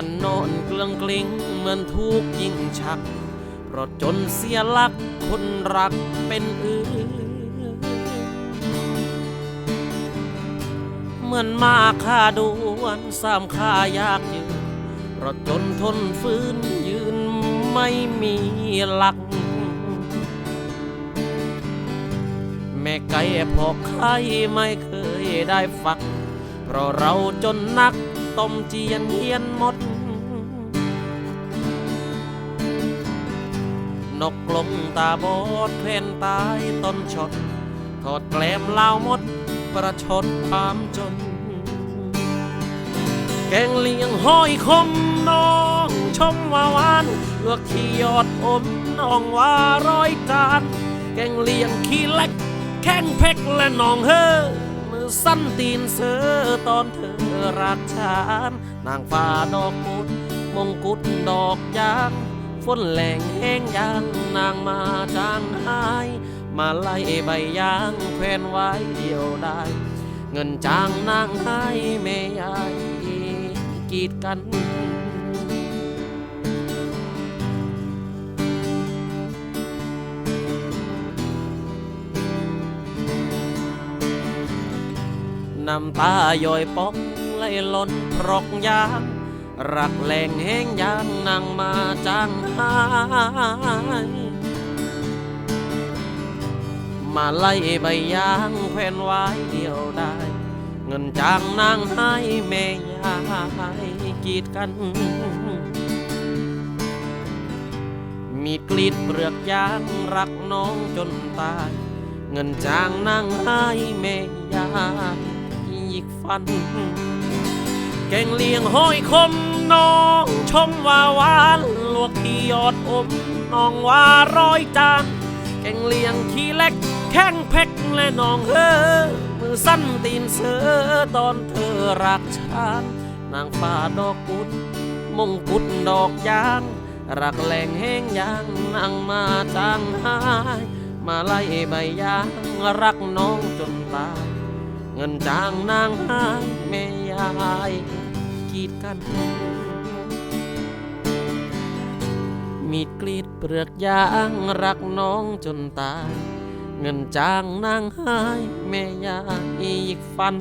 มันนอนเกลืองกลิ้งเหมือนถูกยิงชัก เพรถจนเสียหลักคนรักเป็นอื่นเหมือนมาค่าดวนสามค่ายากยืนรถจนทนฟื้นยืนไม่มีหลัก แม่ไก่พอไข่ไม่เคยได้ฝัก เพราะเราจนนักต้มเจียนเฮียนหมด นกกลงตาบอดเพนตายต้นชดทอดแกลมลาวหมดประชดความจน แกงเลียงห้อยคมน้องชมว่าวานลวกขี้ยอดอมน้องว่าร้อยจาน แกงเลียงขี้เล็กแข้งเพกและน้องเฮอมือสั้นตีนเสือตอนเธอรักฉันนางฟ้าดอกกุดมงกุฎดอกยาง ฝนแหลงแห้งยางนางมาจางหาย มาไล่ใบยางแควนไว้เดียวได้ เงินจางนางให้แม่ยายกีดกันน้ำตาย่อยปอกไหลล้นพรอกยาง รักแหลงแห้งยางนางมาจางหายมาไล่ใบยางแควนไว้เดียวได้ เงินจ้างนางให้แม่ยายกีดกัน มีกลีดเปลือกยางรักน้องจนตาย เงินจ้างนางให้แม่ยายยิกฟัน แกงเลียงห้อยคมน้องชมว่าหวานลวกที่ยอดอมน้องว่าร้อยจานแกงเลียงขี้เล็กแข้งเพกและน้องเฮอมือสั้นตีนเสือตอนเธอรักฉันนางฟ้าดอกกุดมงกุฎดอกยางรักแหลงแห้งยางนางมาจางหาย มาไล่ใบยางรักน้องจนตาย เงินจ้างนางหายแม่ยายกีดกัน มีดกรีดเปลือกยางรักน้องจนตายเงินจ้างนางหายแม่ยายอีกฟัน